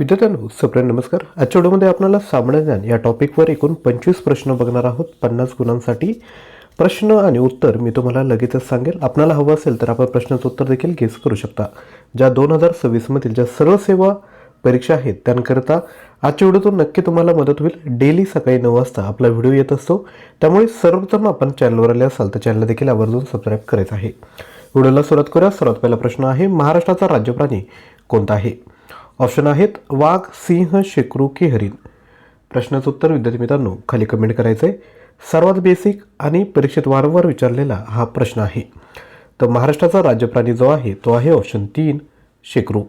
विद्यार्थ्यांनो सप्रेम नमस्कार. आजच्या व्हिडिओमध्ये आपल्याला सामान्य ज्ञान या टॉपिकवर एकूण पंचवीस प्रश्न बघणार आहोत. पन्नास गुणांसाठी प्रश्न आणि उत्तर मी तुम्हाला लगेचच सांगेल. आपल्याला हवं असेल तर आपण प्रश्नाचं उत्तर देखील गेस करू शकता. ज्या दोन हजार सव्वीसमधील ज्या सर्व सेवा परीक्षा आहेत त्यांकरता आजच्या व्हिडिओतून नक्की तुम्हाला मदत होईल. डेली सकाळी नऊ वाजता आपला व्हिडिओ येत असतो. त्यामुळे सर्वप्रथम आपण चॅनलवर आले असाल तर चॅनलला देखील आवर्जून सबस्क्राईब करायचं आहे. व्हिडिओला सुरुवात करूया. सर्वात पहिला प्रश्न आहे महाराष्ट्राचा राज्यप्राणी कोणता आहे? ऑप्शन आहेत वाघ सिंह शेकरू की हरिण प्रश्नाचं उत्तर विद्यार्थी मित्रांनो खाली कमेंट करायचं आहे सर्वात बेसिक आणि परीक्षेत वारंवार विचारलेला हा प्रश्न आहे. तर महाराष्ट्राचा राज्यप्राणी जो आहे तो आहे ऑप्शन तीन शेकरू.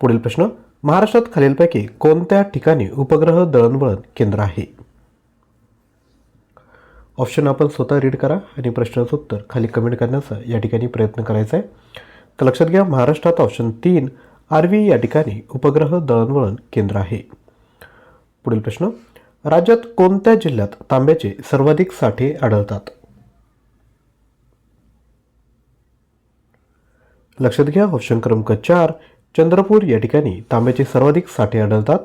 पुढील प्रश्न महाराष्ट्रात खालीलपैकी कोणत्या ठिकाणी उपग्रह दळणवळण केंद्र आहे? ऑप्शन आपण स्वतः रीड करा आणि प्रश्नाचं उत्तर खाली कमेंट करण्याचा या ठिकाणी प्रयत्न करायचा आहे तर लक्षात घ्या महाराष्ट्रात ऑप्शन तीन आर्वी या ठिकाणी उपग्रह दळणवळण केंद्र आहे. पुढील प्रश्न राज्यात कोणत्या जिल्ह्यात तांब्याचे सर्वाधिक साठे आढळतात? लक्षात घ्या ऑप्शन क्रमांक चार चंद्रपूर या ठिकाणी तांब्याचे सर्वाधिक साठे आढळतात.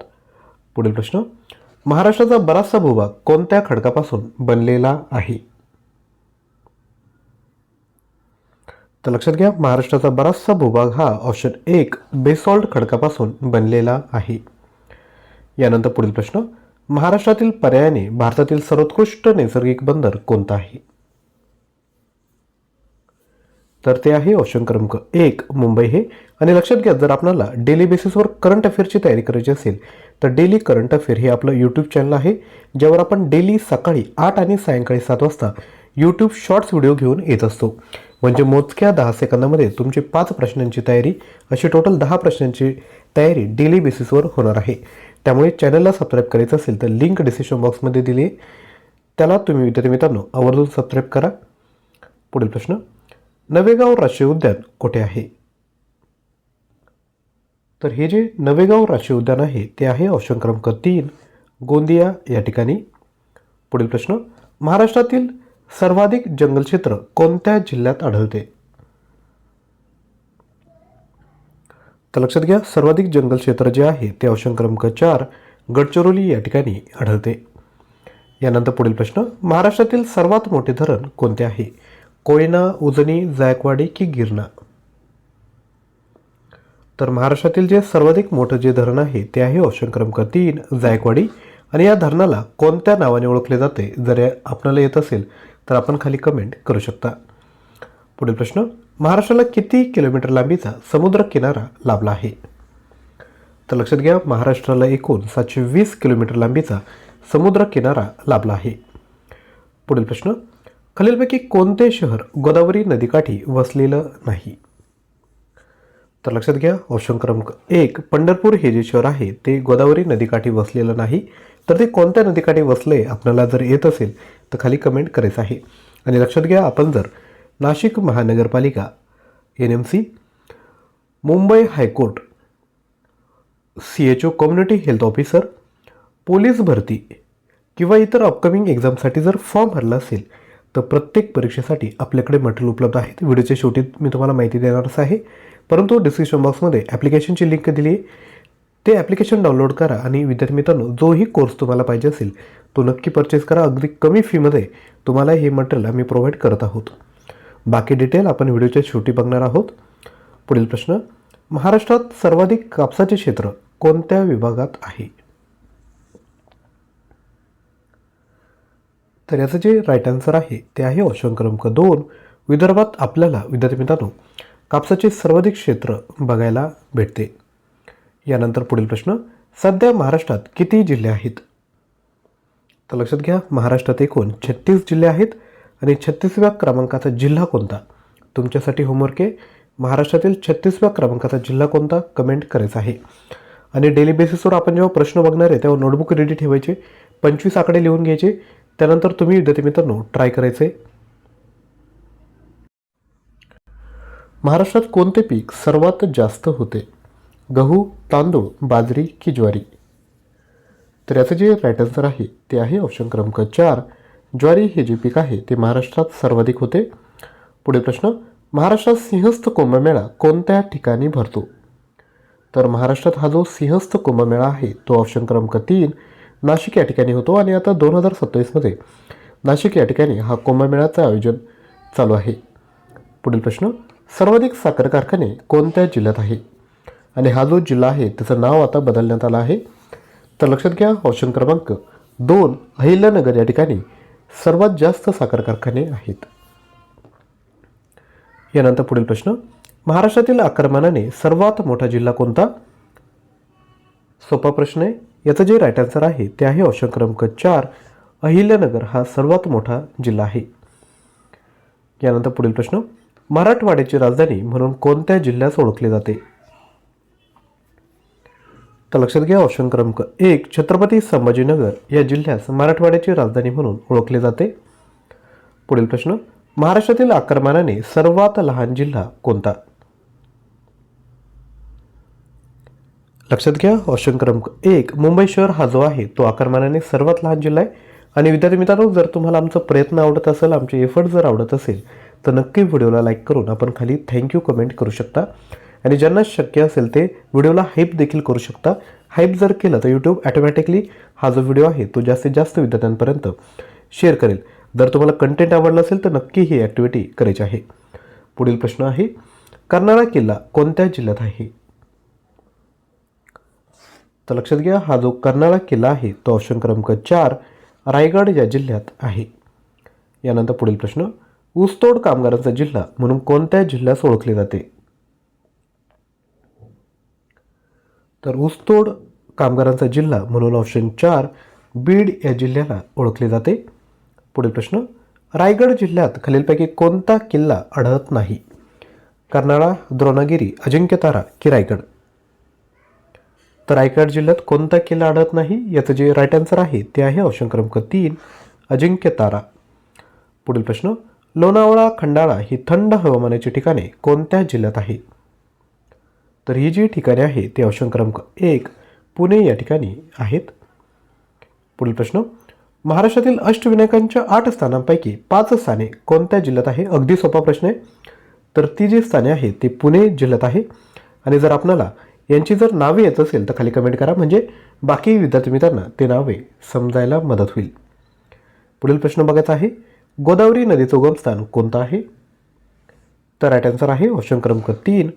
पुढील प्रश्न महाराष्ट्राचा बराचसा भूभाग कोणत्या खडकापासून बनलेला आहे? तर लक्षात घ्या महाराष्ट्राचा बराचसा भूभाग हा ऑप्शन एक बेसॉल्ट खडकापासून बनलेला आहे. यानंतर पुढील प्रश्न महाराष्ट्रातील पर्यायाने भारतातील सर्वोत्कृष्ट नैसर्गिक बंदर कोणता आहे? तर ते आहे ऑप्शन क्रमांक एक मुंबई हे. आणि लक्षात घ्या जर आपल्याला डेली बेसिसवर करंट अफेअरची तयारी करायची असेल तर डेली करंट अफेअर हे आपलं यूट्यूब चॅनल आहे ज्यावर आपण डेली सकाळी आठ आणि सायंकाळी सात वाजता यूट्यूब शॉर्ट्स व्हिडिओ घेऊन येत असतो. म्हणजे मोजक्या दहा सेकंदामध्ये तुमची पाच प्रश्नांची तयारी अशी टोटल दहा प्रश्नांची तयारी डेली बेसिसवर होणार आहे. त्यामुळे चॅनलला सबस्क्राईब करायचं असेल तर लिंक डिस्क्रिप्शन बॉक्समध्ये दिली आहे. त्याला तुम्ही विद्यार्थी मित्रांनो आवर्जून सबस्क्राईब करा. पुढील प्रश्न नवेगाव राष्ट्रीय उद्यान कुठे आहे? तर हे जे नवेगाव राष्ट्रीय उद्यान आहे ते आहे ऑप्शन क्रमांक तीन गोंदिया या ठिकाणी. पुढील प्रश्न महाराष्ट्रातील सर्वाधिक जंगल क्षेत्र कोणत्या जिल्ह्यात आढळते? तर लक्षात घ्या सर्वाधिक जंगल क्षेत्र जे आहे ते ऑप्शन क्रमांक चार गडचिरोली या ठिकाणी आढळते. यानंतर पुढील प्रश्न महाराष्ट्रातील सर्वात मोठे धरण कोणते आहे? कोयना उजनी जायकवाडी की गिरणा? तर महाराष्ट्रातील जे सर्वाधिक मोठं जे धरण आहे ते आहे ऑप्शन क्रमांक तीन जायकवाडी. आणि या धरणाला कोणत्या नावाने ओळखले जाते? जर आपणाला येत असेल तर आपण खाली कमेंट करू शकता. पुढील प्रश्न महाराष्ट्राला किती किलोमीटर लांबीचा समुद्र किनारा लाभला आहे? तर लक्षात घ्या महाराष्ट्राला एकूण सातशे वीस किलोमीटर लांबीचा समुद्र किनारा लाभला आहे. पुढील प्रश्न खालीलपैकी कोणते शहर गोदावरी नदीकाठी वसलेलं नाही? तर लक्षात घ्या ऑप्शन क्रमांक एक पंढरपूर हे जे शहर आहे ते गोदावरी नदीकाठी वसलेलं नाही. तर ते कोणत्या नदीकाठी वसले आपल्याला जर येत असेल तर खाली कमेंट करायचं आहे. आणि लक्षात घ्या आपण जर नाशिक महानगरपालिका N M C Mumbai high court C H O community health officer police भरती किंवा इतर अपकमिंग एक्झामसाठी जर फॉर्म भरला असेल तर प्रत्येक परीक्षेसाठी आपल्याकडे मटेरियल उपलब्ध आहेत. व्हिडिओच्या शेवटी मी तुम्हाला माहिती देणारच आहे. परंतु डिस्क्रिप्शन बॉक्समध्ये ॲप्लिकेशनची लिंक दिली आहे. ते ॲप्लिकेशन डाउनलोड करा आणि विद्यार्थी मित्रांनो जोही कोर्स तुम्हाला पाहिजे असेल तो नक्की परचेस करा. अगदी कमी फीमध्ये तुम्हाला हे मटेरियल आम्ही प्रोव्हाइड करत आहोत. बाकी डिटेल आपण व्हिडिओच्या शेवटी बघणार आहोत. पुढील प्रश्न महाराष्ट्रात सर्वाधिक कापसाचे क्षेत्र कोणत्या विभागात आहे? तर याचं जे राईट आन्सर आहे ते आहे ऑप्शन क्रमांक दोन. विदर्भात आपल्याला विद्यार्थी मित्रांनो कापसाचे सर्वाधिक क्षेत्र बघायला भेटते. यानंतर पुढील प्रश्न सध्या महाराष्ट्रात किती जिल्हे आहेत? तर लक्षात घ्या महाराष्ट्रात एकूण छत्तीस जिल्हे आहेत आणि छत्तीसव्या क्रमांकाचा जिल्हा कोणता? तुमच्यासाठी होमवर्क आहे. महाराष्ट्रातील छत्तीसव्या क्रमांकाचा जिल्हा कोणता? कमेंट करायचा आहे. आणि डेली बेसिसवर आपण जेव्हा प्रश्न बघणार आहे तेव्हा नोटबुक रेडी ठेवायचे पंचवीस आकडे लिहून घ्यायचे त्यानंतर तुम्ही विद्यार्थी मित्रांनो ट्राय करायचे. महाराष्ट्रात कोणते पीक सर्वात जास्त होते? गहू तांदूळ बाजरी की ज्वारी तर याचं जे राईट आन्सर आहे ते आहे ऑप्शन क्रमांक चार. ज्वारी हे जे पीक आहे ते महाराष्ट्रात सर्वाधिक होते. पुढील प्रश्न महाराष्ट्रात सिंहस्थ कुंभमेळा कोणत्या ठिकाणी भरतो? तर महाराष्ट्रात हा जो सिंहस्थ कुंभमेळा आहे तो ऑप्शन क्रमांक तीन. नाशिक या ठिकाणी होतो आणि आता दोन हजार सत्तावीसमध्ये नाशिक या ठिकाणी हा कुंभमेळाचं आयोजन चालू आहे. पुढील प्रश्न सर्वाधिक साखर कारखाने कोणत्या जिल्ह्यात आहे? आणि हा जो जिल्हा आहे त्याचं नाव आता बदलण्यात आलं आहे. तर लक्षात घ्या ऑप्शन क्रमांक दोन अहिल्यानगर या ठिकाणी सर्वात जास्त साखर कारखाने आहेत. यानंतर पुढील प्रश्न महाराष्ट्रातील आक्रमणाने सर्वात मोठा जिल्हा कोणता? सोपा प्रश्न आहे. याचं जे राईट आन्सर आहे ते आहे ऑप्शन क्रमांक चार अहिल्यानगर हा सर्वात मोठा जिल्हा आहे. यानंतर पुढील प्रश्न मराठवाड्याची राजधानी म्हणून कोणत्या जिल्ह्यास ओळखले जाते? तर लक्षात घ्या ऑप्शन क्रमांक एक छत्रपती संभाजीनगर या जिल्ह्यास मराठवाड्याची राजधानी म्हणून ओळखले जाते. पुढील प्रश्न महाराष्ट्रातील आक्रमणाने सर्वात लहान जिल्हा कोणता? लक्षात घ्या ऑप्शन क्रमांक एक मुंबई शहर हा जो आहे तो आक्रमणाने सर्वात लहान जिल्हा आहे. आणि विद्यार्थी मित्रांनो जर तुम्हाला आमचा प्रयत्न आवडत असेल आमचे एफर्ट जर आवडत असेल तर नक्की व्हिडिओला लाईक करून आपण खाली थँक्यू कमेंट करू शकता. आणि ज्यांना शक्य असेल ते व्हिडिओला हाईप देखील करू शकता. हाईप जर केलं तर यूट्यूब ॲटोमॅटिकली हा जो व्हिडिओ आहे तो जास्तीत जास्त विद्यार्थ्यांपर्यंत शेअर करेल. जर तुम्हाला कंटेंट आवडला असेल तर नक्की ही ॲक्टिव्हिटी करायची आहे. पुढील प्रश्न आहे कर्नाळा किल्ला कोणत्या जिल्ह्यात आहे? तर लक्षात घ्या हा जो कर्नाळा किल्ला आहे तो ऑप्शन क्रमांक चार रायगड या जिल्ह्यात आहे. यानंतर पुढील प्रश्न ऊसतोड कामगारांचा जिल्हा म्हणून कोणत्या जिल्ह्यास ओळखले जाते? तर ऊसतोड कामगारांचा जिल्हा म्हणून ऑप्शन चार बीड या जिल्ह्याला ओळखले जाते. पुढील प्रश्न रायगड जिल्ह्यात खालीलपैकी कोणता किल्ला आढळत नाही? कर्नाळा द्रोणागिरी अजिंक्यतारा की रायगड? तर रायगड जिल्ह्यात कोणता किल्ला आढळत नाही? याचं जे राईट आन्सर आहे ते आहे ऑप्शन क्रमांक तीन अजिंक्यतारा. पुढील प्रश्न लोणावळा खंडाळा ही थंड हवामानाची ठिकाणे कोणत्या जिल्ह्यात आहे? तर ही जी ठिकाणे आहे ते ऑप्शन क्रमांक एक पुणे या ठिकाणी आहेत. पुढील प्रश्न महाराष्ट्रातील अष्टविनायकांच्या आठ स्थानांपैकी पाच स्थाने कोणत्या जिल्ह्यात आहे? अगदी सोपा प्रश्न आहे. तर ती जी स्थाने आहेत ते पुणे जिल्ह्यात आहे. आणि जर आपणाला यांची जर नावे येत असेल तर खाली कमेंट करा. म्हणजे बाकी विद्यार्थी मित्रांना ते नावे समजायला मदत होईल. पुढील प्रश्न बघायचा आहे. गोदावरी नदीचं उगमस्थान कोणतं आहे? तर राईट आन्सर आहे ऑप्शन क्रमांक तीन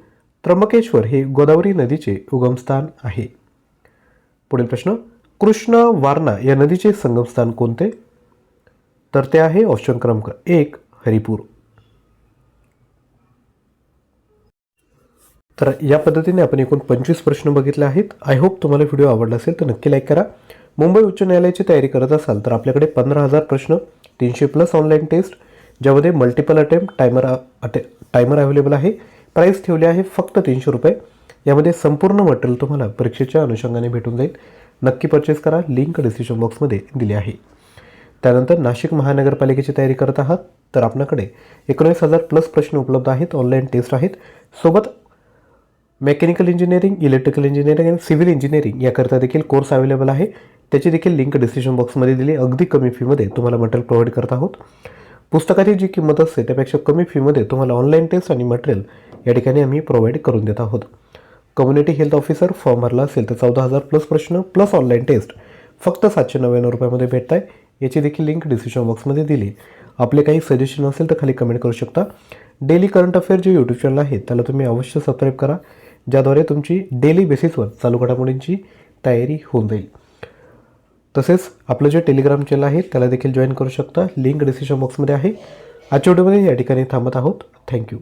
त्र्यंबकेश्वर हे गोदावरी नदीचे उगमस्थान आहे. पुढील प्रश्न कृष्ण वारणा या नदीचे संगमस्थान कोणते? तर ते आहे ऑप्शन क्रमांक एक हरिपूर. तर या पद्धतीने आपण एकूण पंचवीस प्रश्न बघितले आहेत. आय होप तुम्हाला व्हिडिओ आवडला असेल तर नक्की लाईक करा. मुंबई उच्च न्यायालयाची तयारी करत असाल तर आपल्याकडे पंधरा हजार प्रश्न तीनशे प्लस ऑनलाईन टेस्ट ज्यामध्ये मल्टिपल अटेम्प्ट टायमर अटे टायमर अवेलेबल आहे. प्राईस ठेवली आहे फक्त तीनशे रुपये. यामध्ये संपूर्ण मटेरियल तुम्हाला परीक्षेच्या अनुषंगाने भेटून जाईल. नक्की परचेस करा. लिंक डिस्क्रिप्शन बॉक्समध्ये दिली आहे. त्यानंतर नाशिक महानगरपालिकेची तयारी करत आहात. तर आपल्याकडे एकोणीस हजार प्लस प्रश्न उपलब्ध आहेत. ऑनलाईन टेस्ट आहेत. सोबत मेकॅनिकल इंजिनिअरिंग इलेक्ट्रिकल इंजिनिअरिंग आणि सिव्हिल इंजिनिअरिंग याकरता देखील कोर्स अवेलेबल आहे. त्याची देखील लिंक डिस्क्रिप्शन बॉक्समध्ये दिली अगदी कमी फीमध्ये तुम्हाला मटेरियल प्रोव्हाइड करत आहोत. पुस्तकाची जी किंमत असते त्यापेक्षा कमी फीमध्ये तुम्हाला ऑनलाईन टेस्ट आणि मटेरियल या ठिकाणी आम्ही प्रोव्हाइड करून देत आहोत. कम्युनिटी हेल्थ ऑफिसर फॉर्म भरला असेल तर चौदा हजार प्लस प्रश्न प्लस ऑनलाईन टेस्ट फक्त सातशे नव्याण्णव रुपयामध्ये भेटत आहे याची देखील लिंक डिस्क्रिप्शन बॉक्समध्ये दिली. आपले काही सजेशन असेल तर खाली कमेंट करू शकता. डेली करंट अफेअर जे यूट्यूब चॅनल आहे त्याला तुम्ही अवश्य सबस्क्राईब करा ज्याद्वारे तुमची डेली बेसिसवर चालू घडामोडींची तयारी होऊन जाईल. तसेच आपलं जे टेलिग्राम चॅनल आहे त्याला देखील जॉईन करू शकता. लिंक डिस्क्रिप्शन बॉक्समध्ये आहे. आजच्या व्हिडिओमध्ये या ठिकाणी थांबत आहोत. थँक्यू